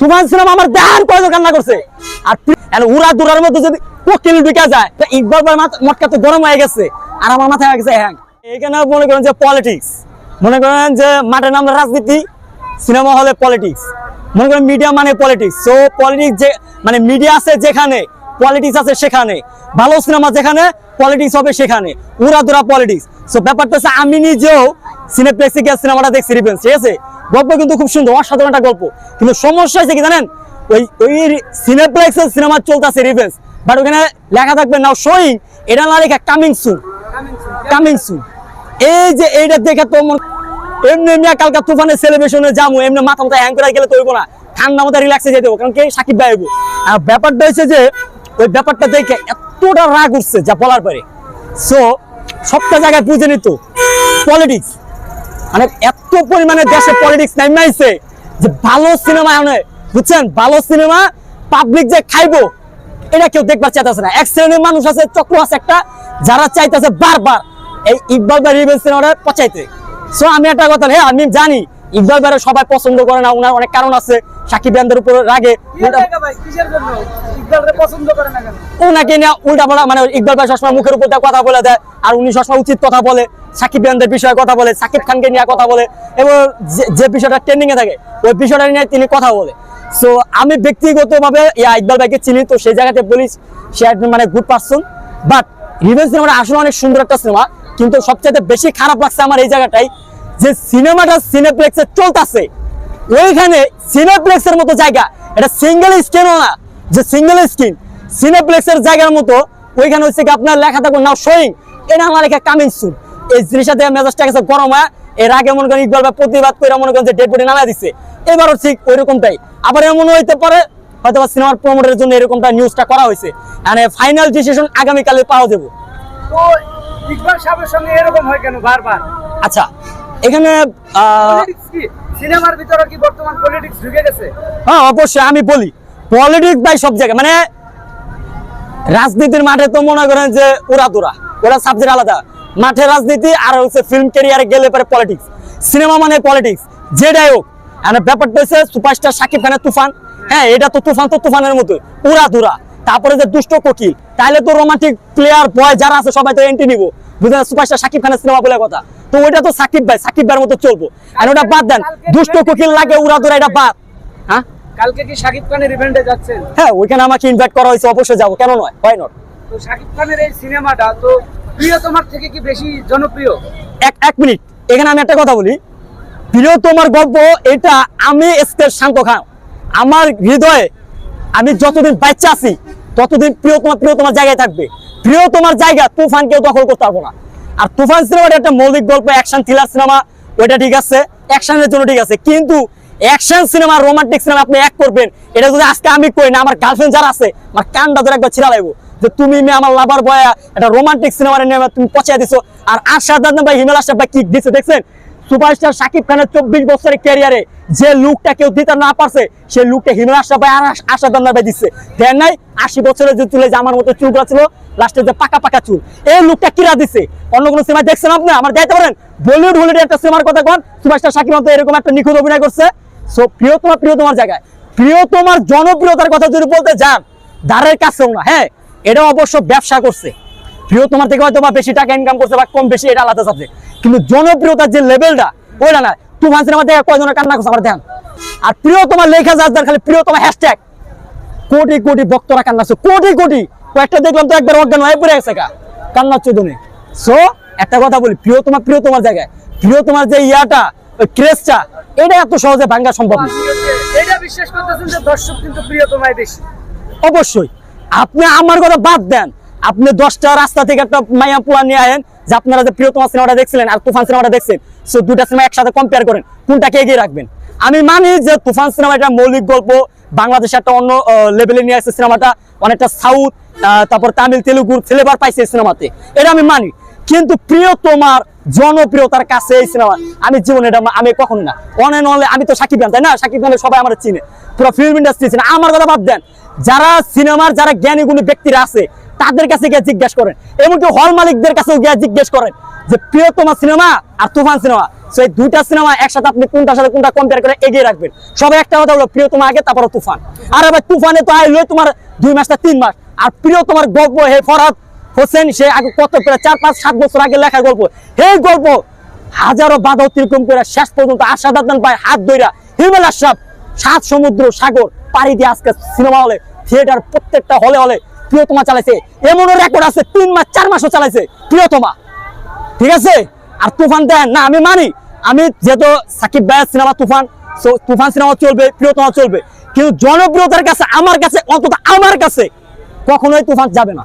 তুফান cinema আমার দেহান কয়জন কান্না করছে? আর উড়া দুরার মধ্যে যদি কোকিল ঢুকে যায়, তো ইকবাল ভাই মটকা তো গরম হয়ে গেছে, আর আমার মাথায় হয়ে গেছে হ্যাং। এখানে মনে করেন যে পলিটিক্স মনে করেন যে মাঠের নাম রাজনীতি, সিনেমা হলে পলিটিক্স মনে করেন মিডিয়া মানে পলিটিক্স সো পলিটিক্স যে মানে মিডিয়া আছে যেখানে পলিটিক্স আছে সেখানে। ভালো সিনেমা যেখানে পলিটিক্স হবে সেখানে। উড়া দুরা পলিটিক্স সো ব্যাপারটা হচ্ছে আমি নিজেও সিনেপ্লেক্সে গিয়ে সিনেমাটা দেখছি রিভেন্স ঠিক আছে? গল্প কিন্তু খুব সুন্দর অসাধারণ একটা গল্প। কিন্তু সমস্যা হয়েছে কি জানেন? ওই ওই সিনেপ্লেক্সের সিনেমা চলতেছে রিভেন্স বাট ওখানে লেখা থাকবে নাও শোয়িং এটা না লেখা কামিং সুন কামিং সুন এই যে এইটা দেখে তো মন- এমনি এমনি কালকা তুফানের সেলিব্রেশনে যাব এমনি মাথা মাথা হ্যাং করে গেলে তো না। ঠান্ডা মাথা রিল্যাক্সে যেতে হবে কারণ কি? সাকিব ভাই। আর ব্যাপারটা হচ্ছে যে ওই ব্যাপারটা দেখে এতটা রাগ উঠছে যা বলার পরে সো সবটা জায়গায় বুঝে নিত। পলিটিক্স মানে পরিমাণে দেশে পলিটিক্স নাইমাইছে যে ভালো সিনেমা আনে। বুঝছেন? ভালো সিনেমা পাবলিক যে খাইবো, এটা কেউ দেখবার চাইতেছে না। এক শ্রেণির মানুষ আছে, চক্র আছে একটা, যারা চাইতেছে বারবার এই ইকবাল বা রিভেন্স সিনেমাটা পচাইতে। সো আমি একটা কথা হ্যাঁ আমি জানি ইকবাল ভাইয়ের সবাই পছন্দ করে না ওনার অনেক কারণ আছে। সাকিব খানদের উপর রাগে। ওনাকে নিয়ে উল্টা পাল্টা মানে ইকবাল ভাই সবসময় মুখের উপর কথা বলে দেয় আর উনি সবসময় উচিত কথা বলে সাকিব খানদের বিষয়ে কথা বলে সাকিব খানকে নিয়ে কথা বলে। এবং যে- বিষয়টা ট্রেন্ডিং এ থাকে ওই বিষয়টা নিয়ে তিনি কথা বলে। সো আমি ব্যক্তিগতভাবে ইয়া ইকবাল ভাইকে চিনি তো সেই জায়গাতে বলি সে একজন মানে গুড পার্সন বাট রিভেন্স সিনেমাটা আসলে অনেক সুন্দর একটা সিনেমা কিন্তু সবচেয়ে বেশি খারাপ লাগছে আমার এই জায়গাটাই যে সিনেমাটা সিনেপ্লেক্সে চলতেছে ওইখানে সিনেপ্লেক্সের মতো জায়গা। এটা সিঙ্গেল স্ক্রিনও না যে সিঙ্গেল স্ক্রিন সিনেপ্লেক্সের জায়গার মতো ওইখানে হচ্ছে আপনার লেখা থাকবে নাও শোয়িং এটা আমার লেখা কামিং সুন এই জিনিসটা দেখে মেজাজটা গেছে গরম হয়? এর আগে মনে করেন ইকবাল বা প্রতিবাদ করে মনে করেন যে ডেড বডি নামায় দিচ্ছে এবারও ঠিক ওইরকমটাই। আবার এমন হইতে পারে হয়তো বা সিনেমার প্রমোটের জন্য এরকমটা নিউজটা করা হয়েছে মানে ফাইনাল ডিসিশন আগামীকালে পাওয়া যাব। তো ইকবাল সাহেবের সঙ্গে এরকম হয় কেন বারবার? আচ্ছা এখানে সিনেমার ভিতরে কি বর্তমান পলিটিক্স ঢুকে গেছে? হ্যাঁ অবশ্যই আমি বলি পলিটিক্স ভাই সব জায়গায় মানে রাজনীতির মাঠে তো মনে করেন যে ওরা তোরা ওরা সাবজেক্ট আলাদা। মাঠে রাজনীতি আর হচ্ছে ফিল্ম ক্যারিয়ারে গেলে পরে পলিটিক্স সিনেমা মানে পলিটিক্স যেটাই হোক। আর ব্যাপারটা হচ্ছে সুপারস্টার শাকিব খানের তুফান হ্যাঁ এটা তো তুফান তো তুফানের মতো উড়া দুরা তারপরে যে দুষ্ট কোকিল তাহলে তো রোমান্টিক প্লেয়ার বয় যারা আছে সবাই তো এন্ট্রি নিবো। বুঝলেন সুপারস্টার শাকিব খানের সিনেমা বলে কথা। তো ওইটা তো সাকিব ভাই সাকিব ভাইয়ের মতো চলবো। আর ওটা বাদ দেন দুষ্ট কোকিল লাগে উড়া দুরা এটা বাদ। হ্যাঁ? কালকে কি শাকিব খানের ইভেন্টে যাচ্ছেন? হ্যাঁ ওইখানে আমাকে ইনভাইট করা হয়েছে অবশ্যই যাব। কেন নয়? হয় নট তো শাকিব খানের এই সিনেমাটা তো প্রিয় তোমার থেকে কি বেশি জনপ্রিয়? এক এক মিনিট। এখানে আমি একটা কথা বলি। প্রিয় তোমার গল্প এটা আমি শান্ত খান। আমার হৃদয়ে আমি যতদিন বাচ্চা আছি ততদিন প্রিয় তোমার প্রিয় তোমার জায়গায় থাকবে। প্রিয় তোমার জায়গা তুফান কেউ দখল করতে পারব না। আর তুফান সিনেমাটা একটা মৌলিক গল্প অ্যাকশন থ্রিলার সিনেমা, ওইটা ঠিক আছে অ্যাকশনের জন্য ঠিক আছে। কিন্তু অ্যাকশন সিনেমা রোমান্টিক সিনেমা আপনি এক করবেন, এটা যদি আজকে আমি করি না, আমার গার্লফ্রেন্ড যারা আছে, আমার কানটা ধরে একবার ছিড়া লাগবো। যে তুমি মেয়ে, আমার লাভার বয়া একটা রোমান্টিক সিনেমার নিয়ে তুমি পচাই দিছো। আর আশা দাদা ভাই, হিমেল আশা ভাই কি দিছে, দেখছেন? সুপারস্টার শাকিব খানের চব্বিশ বছরের ক্যারিয়ারে যে লুকটা কেউ দিতে না পারছে, সেই লুকটা হিমেল আশা ভাই আর আশা দাদা ভাই দিচ্ছে। দেন নাই, আশি বছরের যে চুলে যে আমার মতো চুলগুলো ছিল লাস্টে যে পাকা পাকা চুল, এই লুকটা কিরা দিছে? অন্য কোনো সিনেমা দেখছেন আপনি? আমার দেখতে পারেন। বলিউড হলিউড একটা সিনেমার কথা কোন, সুপারস্টার শাকিব মতো এরকম একটা নিখুঁত অভিনয় করছে। সো প্রিয় তোমার প্রিয় তোমার জায়গায়। প্রিয় তোমার জনপ্রিয়তার কথা যদি বলতে যান, দ্বারের কাছেও না হ্যাঁ এটা অবশ্য ব্যবসা করছে। প্রিয় তোমার থেকে হয়তো বা বেশি টাকা ইনকাম করছে বা কম বেশি, এটা আলাদা সাবজেক্ট কিন্তু জনপ্রিয়তার যে লেভেলটা ওইটা না তুফান সিনেমা দেখে কয়জনের কান্না করছে আমার দেখান। আর প্রিয় তোমার লেখা যার খালি প্রিয় তোমার হ্যাশট্যাগ কোটি কোটি ভক্তরা কান্নাচ্ছে কোটি কোটি। কয়েকটা দেখলাম তো একবার অজ্ঞান হয়ে পড়ে গেছে কা কান্নার চোদনে। সো একটা কথা বলি প্রিয় তোমার প্রিয় তোমার জায়গায় প্রিয় তোমার যে ইয়াটা ওই ক্রেজটা এটা এত সহজে ভাঙ্গা সম্ভব না। এটা বিশ্বাস করতেছেন যে দর্শক কিন্তু প্রিয় তোমায় বেশি। অবশ্যই। আপনি আমার কথা বাদ দেন আপনি দশটা রাস্তা থেকে একটা মাইয়া পুয়া নিয়ে আয়েন যে আপনারা যে প্রিয়তমা সিনেমাটা দেখছিলেন আর তুফান সিনেমাটা দেখছেন, সো দুটা সিনেমা একসাথে কম্পেয়ার করেন, কোনটাকে এগিয়ে রাখবেন? আমি মানি যে তুফান সিনেমা একটা মৌলিক গল্প, বাংলাদেশে একটা অন্য লেভেলে নিয়ে আসছে সিনেমাটা, অনেকটা সাউথ তারপর তামিল তেলুগুর ফ্লেভার পাইছে এই সিনেমাতে। এটা আমি মানি। কিন্তু প্রিয় তোমার জনপ্রিয়তার কাছে এই সিনেমা, আমি জীবনে এটা আমি কখনো না। অনে নলে আমি তো সাকিব খান, তাই না? সাকিব খানের সবাই আমার চিনে। পুরো ফিল্ম ইন্ডাস্ট্রি চিনে। আমার কথা বাদ দেন, যারা সিনেমার, যারা জ্ঞানী গুণী ব্যক্তিরা আছে তাদের কাছে গিয়ে জিজ্ঞেস করেন? এমনকি হল মালিকদের কাছেও গিয়ে জিজ্ঞেস করেন যে, প্রিয়তমা সিনেমা আর তুফান সিনেমা? সেই দুইটা সিনেমা একসাথে আপনি কোনটার সাথে কোনটা কম্পেয়ার করে এগিয়ে রাখবেন? সবাই একটা কথা হলো প্রিয় তোমার আগে, তারপর তুফান। আর এবার তুফানে তো আইলো তোমার দুই মাসটা তিন মাস। আর প্রিয় তোমার গল্প, হে ফরাদ হোসেন, সে আগে কত প্রায় চার, পাঁচ, সাত বছর আগে লেখা গল্প। এই গল্প হাজারো বাধা অতিক্রম করে শেষ পর্যন্ত আশাদ আদনান ভাই হাত ধইরা হিমেল আশরাফ সাত সমুদ্র সাগর পাড়ি দিয়ে আজকে সিনেমা হলে থিয়েটার প্রত্যেকটা হলে হলে প্রিয়তমা চালাইছে। এমনও রেকর্ড আছে, তিন মাস, চার মাসও চালাইছে। প্রিয়তমা ঠিক আছে? আর তুফান দেন না, আমি মানি। আমি যেহেতু সাকিব ভাইয়ের সিনেমা তুফান তুফান সিনেমা চলবে প্রিয়তমা চলবে। কিন্তু জনপ্রিয়তার কাছে, আমার কাছে, অন্তত আমার কাছে কখনোই তুফান যাবে না।